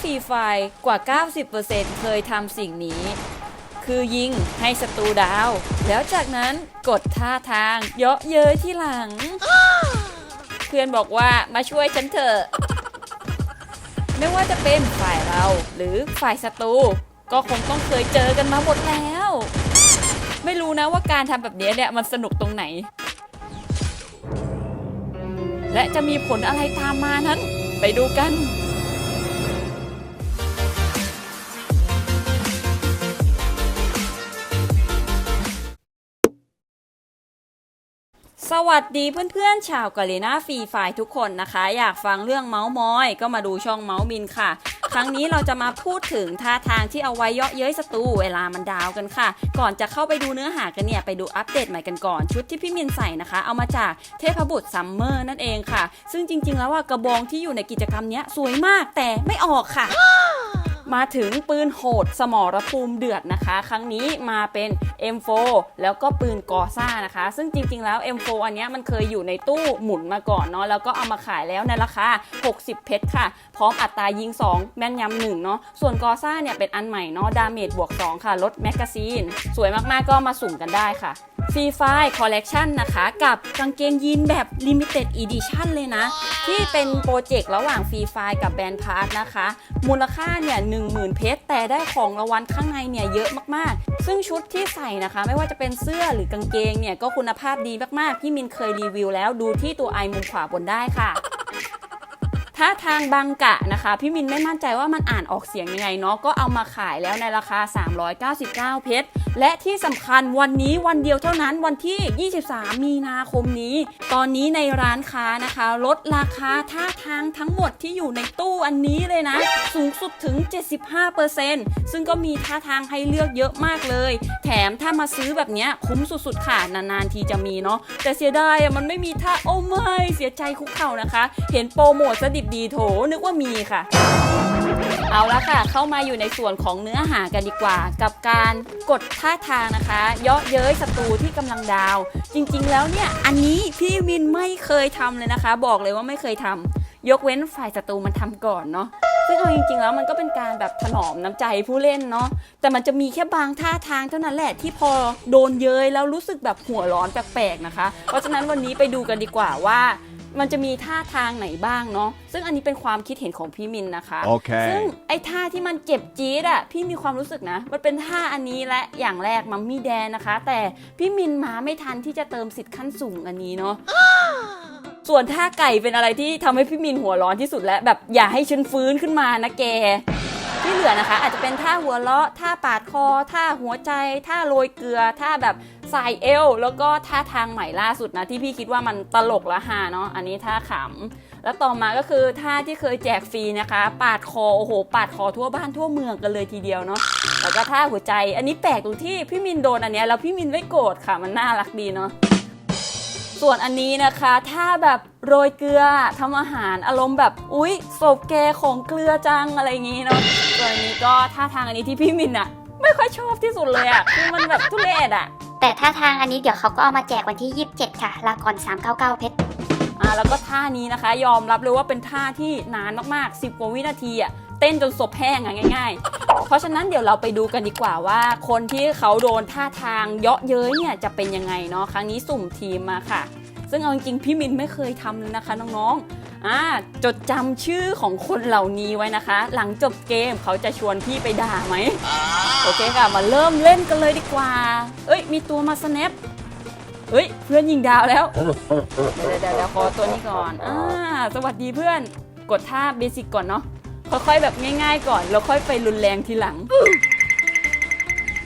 ฟรีไฟกว่า 90%เคยทำสิ่งนี้ คือยิงให้ศัตรูดาว แล้วจากนั้นกดท่าทาง เยาะเย้ยที่หลัง เพื่อนบอกว่ามาช่วยฉันเถอะ ไม่ว่าจะเป็นฝ่ายเราหรือฝ่ายศัตรูก็คงต้องเคยเจอกันมาหมดแล้ว ไม่รู้นะว่าการทำแบบนี้เนี่ยมันสนุกตรงไหน และจะมีผลอะไรตามมานั้น ไปดูกัน สวัสดีเพื่อนๆ ชาวกาเลนาฟรีไฟทุกคนนะคะ อยากฟังเรื่องเมาส์มอย ก็มาดูช่องเมาส์มินค่ะ ครั้งนี้เราจะมาพูดถึงท่าทางที่เอาไว้เยาะเย้ยศัตรูเวลามันดาวกันค่ะ ก่อนจะเข้าไปดูเนื้อหากันเนี่ย ไปดูอัปเดตใหม่กันก่อน ชุดที่พี่มินใส่นะคะ เอามาจากเทพบุตรซัมเมอร์นั่นเองค่ะ ซึ่งจริงๆแล้วว่ากระบองที่อยู่ในกิจกรรมนี้สวยมากแต่ไม่ออกค่ะ มาถึงปืนโหดสมรภูมิเดือดนะคะ ครั้งนี้มาเป็น M4 แล้วก็ปืนกอซ่านะคะ ซึ่งจริง ๆ แล้ว M4 อันนี้มันเคยอยู่ในตู้หมุนมาก่อนเนาะแล้วก็เอามาขายแล้วในราคา 60 เพชรค่ะ พร้อมอัตรายิง 2 แม่นยำ1เนาะส่วนกอซ่าเนี่ยเป็นอันใหม่เนาะดาเมจบวก 2 ค่ะลดแมกกาซีน สวยมากๆก็มาสุ่มกันได้ค่ะ ฟรีไฟคอลเลกชันนะคะ กับกางเกงยีนแบบ Limited Edition เลยนะ ที่เป็นโปรเจกต์ระหว่างฟรีไฟกับแบรนด์พาร์ทนะคะ มูลค่าเนี่ย10,000เพชรแต่ได้ของรางวัลข้างในเนี่ยเยอะมากๆ ซึ่งชุดที่ใส่นะคะ ไม่ว่าจะเป็นเสื้อหรือกางเกงเนี่ยก็คุณภาพดีมากๆ พี่มินเคยรีวิวแล้วดูที่ตัวไอมุมขวาบนได้ค่ะ ถ้าทางบังกะนะคะ พี่มินไม่มั่นใจว่ามันอ่านออกเสียงยังไงเนาะก็เอามาขายแล้วในราคา 399 เพชร และที่สำคัญวันนี้วันเดียวเท่านั้นวันที่ 23 มีนาคมนี้ ตอนนี้ในร้านค้านะคะ ลดราคาท่าทางทั้งหมดที่อยู่ในตู้อันนี้เลยนะ สูงสุดถึง 75%ซึ่งก็มีท่าทางให้เลือกเยอะมากเลย แถมถ้ามาซื้อแบบเนี้ยคุ้มสุดๆค่ะนานๆทีจะมีเนาะแต่เสียดายอะมันไม่มีท่าโอ้ไม่เสียใจคุกเข่านะคะ เห็นโปรโมทสดิบดีโถนึกว่ามีค่ะ เอาละค่ะ เข้ามาอยู่ในส่วนของเนื้อหากันดีกว่า กับการกดท่าทางนะคะเยาะเย้ยศัตรูที่กำลังดาว จริงๆแล้วเนี่ย อันนี้พี่มินไม่เคยทำเลยนะคะ บอกเลยว่าไม่เคยทำยกเว้นฝ่ายศัตรูมันทำก่อนเนาะซึ่งเอาจริงๆแล้วมันก็เป็นการแบบถนอมน้ำใจผู้เล่นเนาะแต่มันจะมีแค่บางท่าทางเท่านั้นแหละที่พอโดนเย้ยแล้วรู้สึกแบบหัวร้อนแปลกๆนะคะ เพราะฉะนั้นวันนี้ไปดูกันดีกว่าว่า มันจะมีท่าทางไหนบ้างเนาะซึ่งอันนี้เป็นความคิดเห็นของพี่มินนะคะ Okay. ซึ่งไอ้ท่าที่มันเจ็บจี๊ดอะพี่มีความรู้สึกนะ มันเป็นท่าอันนี้และอย่างแรกมัมมี่แดนนะคะ แต่พี่มินมาไม่ทันที่จะเติมสิทธิ์ขั้นสูงอันนี้เนาะส่วนท่าไก่เป็นอะไรที่ทำให้พี่มินหัวร้อนที่สุดแล้วแบบอย่าให้ฉันฟื้นขึ้นมานะแก ที่เหลือนะคะ อาจจะเป็นท่าหัวเราะท่าปาดคอท่าหัวใจท่าโรยเกลือท่าแบบสายเอวแล้วก็ท่าทางใหม่ล่าสุดนะที่พี่คิดว่ามันตลกและฮาเนาะอันนี้ท่าขำแล้วต่อมาก็คือท่าที่เคยแจกฟรีนะคะ ปาดคอโอ้โห ปาดคอทั่วบ้านทั่วเมืองกันเลยทีเดียวเนาะแล้วก็ท่าหัวใจ อันนี้แปลกตรงที่พี่มินโดนอันเนี้ยแล้วพี่มินไม่โกรธค่ะมันน่ารักดีเนาะ ส่วนอันนี้นะคะถ้าแบบโรยเกลือทำอาหารอารมณ์แบบอุ๊ยศพแกของเกลือจังอะไรอย่างงี้เนาะส่วนอันนี้ก็ท่าทางอันนี้ที่พี่มินอะไม่ค่อยชอบที่สุดเลยอะคือมันแบบทุเรศอะแต่ถ้าทางอันนี้เดี๋ยวเขาก็เอามาแจกวันที่ 27 ค่ะลาก่อน 399 เพชรอ่าแล้วก็ท่านี้นะคะ ยอมรับเลยว่าเป็นท่าที่นานมากๆ 10กว่าวินาทีอะ เต้นจนศพแห้งอะง่าย ๆ เพราะฉะนั้นเดี๋ยวเราไปดูกันดีกว่าว่า คนที่เขาโดนท่าทางเยาะเย้ยเนี่ยจะเป็นยังไงเนาะครั้งนี้สุ่มทีมมาค่ะ ซึ่งเอาจริงๆพี่มินไม่เคยทำเลยนะคะน้องๆอ่าจดจำชื่อของคนเหล่านี้ไว้นะคะ หลังจบเกมเขาจะชวนพี่ไปด่าไหมโอเคค่ะมาเริ่มเล่นกันเลยดีกว่า เอ้ยมีตัวมาสแนปเฮ้ยเพื่อนยิงดาวแล้ว เดี๋ยวเดี๋ยวเดี๋ยวขอตัวนี้ก่อน อ่า สวัสดีเพื่อน กดท่าเบสิกก่อนเนาะ ค่อยๆแบบง่าย ๆ ก่อนแล้วค่อยไปรุนแรงทีหลัง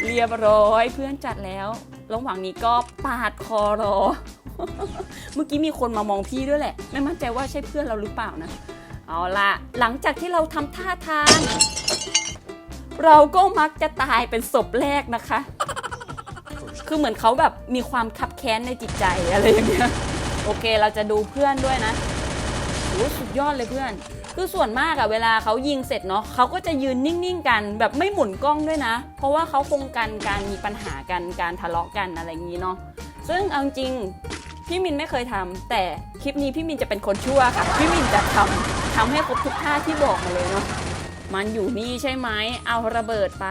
เรียบร้อยเพื่อนจัดแล้วระหว่างนี้ก็ปาดคอรอ เมื่อกี้มีคนมามองพี่ด้วยแหละ ไม่มั่นใจว่าใช่เพื่อนเราหรือเปล่านะ เอาละหลังจากที่เราทำท่าทางเราก็มักจะตายเป็นศพแรกนะคะ คือเหมือนเขาแบบมีความคับแค้นในจิตใจอะไรอย่างเงี้ย โอเคเราจะดูเพื่อนด้วยนะโอ้สุดยอดเลยเพื่อน คือส่วนมากอะเวลาเขายิงเสร็จเนาะเขาก็จะยืนนิ่งๆกัน แบบไม่หมุนกล้องด้วยนะ เพราะว่าเขาคงกันการมีปัญหากันการทะเลาะกันอะไรอย่างนี้เนาะซึ่งเอาจริงพี่มินไม่เคยทำแต่คลิปนี้พี่มินจะเป็นคนชั่วค่ะพี่มินจะทำทำให้ครบทุกท่าที่บอกมาเลยเนาะมันอยู่นี่ใช่ไหมเอาระเบิดไป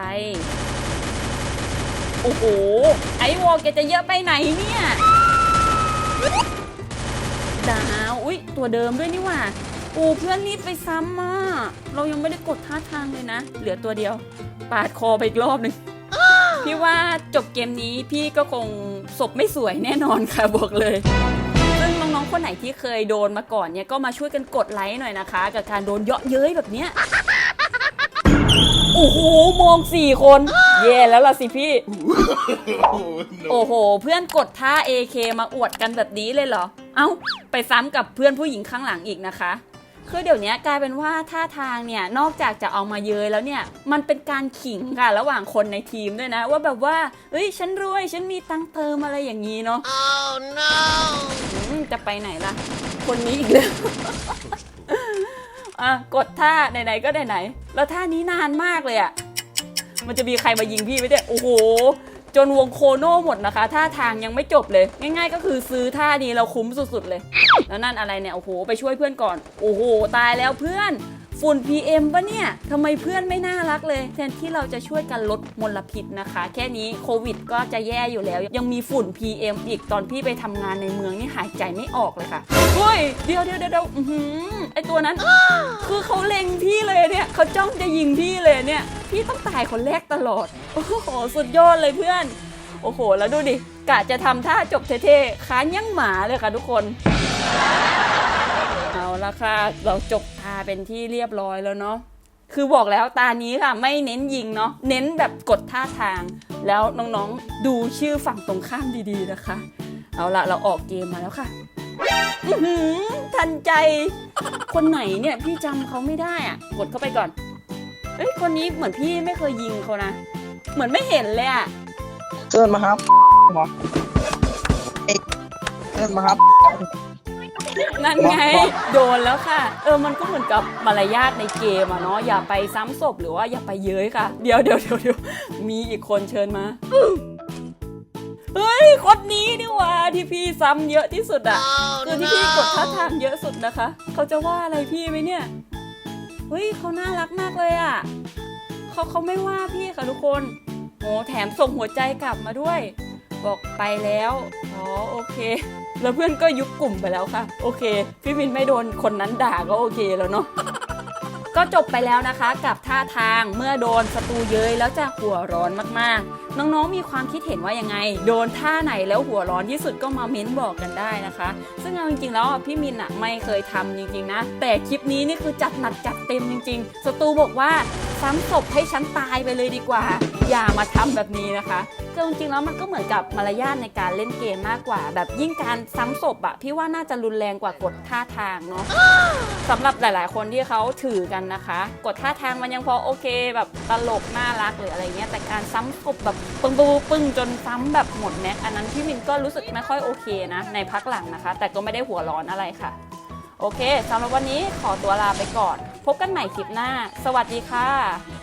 โอ้โหไอวอลแกจะเยอะไปไหนเนี่ยดาวอุ๊ยตัวเดิมด้วยนี่ว่า อ้เพื่อนรีบไปซ้ำมาเรายังไม่ได้กดท่าทางเลยนะ เหลือตัวเดียว ปาดคอไปอีกรอบหนึ่งพี่ว่าจบเกมนี้พี่ก็คงศพไม่สวยแน่นอนค่ะบอกเลยซึ่งน้องๆคนไหนที่เคยโดนมาก่อนเนี่ยก็มาช่วยกันกดไลค์หน่อยนะคะ กับการโดนเยาะเย้ยแบบเนี้ยโอ้โหมองสี่คน เย่แล้วล่ะสิพี่ โอ้โห เพื่อนกดท่า AK มาอวดกันแบบนี้เลยเหรอ เอ้า ไปซ้ำกับเพื่อนผู้หญิงข้างหลังอีกนะคะ คือเดี๋ยวนี้กลายเป็นว่าท่าทางเนี่ยนอกจากจะเอามาเยยแล้วเนี่ยมันเป็นการขิงค่ะระหว่างคนในทีมด้วยนะ ว่าแบบว่าเฮ้ยฉันรวยฉันมีตังค์เติมอะไรอย่างนี้เนาะ Oh no! จะไปไหนล่ะ คนนี้อีกแล้วอะกดท่าไหนๆก็ไหนๆแล้วท่านี้นานมากเลยอะมันจะมีใครมายิงพี่ไหมเนี่ยโอ้โห จนวงโคโน่หมดนะคะ ท่าทางยังไม่จบเลย ง่าย ๆ ก็คือซื้อท่านี้เราคุ้มสุดๆเลย แล้วนั่นอะไรเนี่ย โอ้โห ไปช่วยเพื่อนก่อน โอ้โห ตายแล้วเพื่อนฝุ่น PM ปะเนี่ย ทำไมเพื่อนไม่น่ารักเลย แทนที่เราจะช่วยกันลดมลพิษนะคะ แค่นี้โควิดก็จะแย่อยู่แล้ว ยังมีฝุ่น PM อีกตอนพี่ไปทำงานในเมืองนี่หายใจไม่ออกเลยค่ะ เฮ้ย เดี๋ยวเดี๋ยวเดี๋ยวอื้อหือ ไอตัวนั้น คือเขาเล็งพี่เลยเนี่ยเขาจ้องจะยิงพี่เลยเนี่ย พี่ต้องตายคนแรกตลอด โอ้โห สุดยอดเลยเพื่อน โอ้โห แล้วดูดิ กะจะทำท่าจบเท่ๆค้านยังหมาเลยค่ะทุกคน เอาละค่ะ เราจบทาเป็นที่เรียบร้อยแล้วเนาะคือบอกแล้วตานี้ค่ะไม่เน้นยิงเนาะเน้นแบบกดท่าทาง แล้วน้องๆดูชื่อฝั่งตรงข้ามดีๆนะคะ เอาละเราออกเกมมาแล้วค่ะ อื้อหือทันใจ คนไหนเนี่ยพี่จำเขาไม่ได้อะ กดเข้าไปก่อน เอ้ยคนนี้เหมือนพี่ไม่เคยยิงเขานะ เหมือนไม่เห็นเลยอะเชิญมาครับหมอเอ้ยเชิญมาครับ นั่นไง โดนแล้วค่ะ เออมันก็เหมือนกับมารยาทในเกมอะเนาะอย่าไปซ้ำศพหรือว่าอย่าไปเย้ยค่ะ เดี๋ยวเดี๋ยวเดี๋ยวเดี๋ยวมีอีกคนเชิญมา เฮ้ยคนนี้นี่หว่า ที่พี่ซ้ำเยอะที่สุดอะ Oh คือที่พี่กดท่า no! ทางเยอะสุดนะคะ เขาจะว่าอะไรพี่ไหมเนี่ยเฮ้ยเขาน่ารักมากเลยอะ่ะเขาเขาไม่ว่าพี่ค่ะทุกคนโอ้แถมส่งหัวใจกลับมาด้วย บอกไปแล้วอ๋อโอเค แล้วเพื่อนก็ยุบกลุ่มไปแล้วค่ะ โอเค พี่วินไม่โดนคนนั้นด่าก็โอเคแล้วเนาะ ก็จบไปแล้วนะคะกับท่าทางเมื่อโดนศัตรูเย้ยแล้วจะหัวร้อนมากๆ น้องๆมีความคิดเห็นว่ายังไง โดนท่าไหนแล้วหัวร้อนที่สุดก็มาเม้นบอกกันได้นะคะ ซึ่งเอาจริงๆแล้วพี่มินอะไม่เคยทำจริงๆนะ แต่คลิปนี้นี่คือจัดหนักจัดเต็มจริงๆศัตรูบอกว่าซ้ำศพให้ฉันตายไปเลยดีกว่า อย่ามาทำแบบนี้นะคะก็จริงๆแล้วมันก็เหมือนกับมารยาทในการเล่นเกมมากกว่า แบบยิ่งการซ้ำศพอะพี่ว่าน่าจะรุนแรงกว่ากดท่าทางเนาะสำหรับหลาย ๆ คนที่เขาถือกันนะคะ กดท่าทางมันยังพอโอเค แบบตลกน่ารักหรืออะไรเงี้ยแต่การซ้ำกบแบบปึ้งปึ้งปึ้งจนซ้ำแบบหมดแม็กอันนั้นพี่มินก็รู้สึกไม่ค่อยโอเคนะ ในพักหลังนะคะ แต่ก็ไม่ได้หัวร้อนอะไรค่ะ โอเคสำหรับวันนี้ขอตัวลาไปก่อน พบกันใหม่คลิปหน้า สวัสดีค่ะ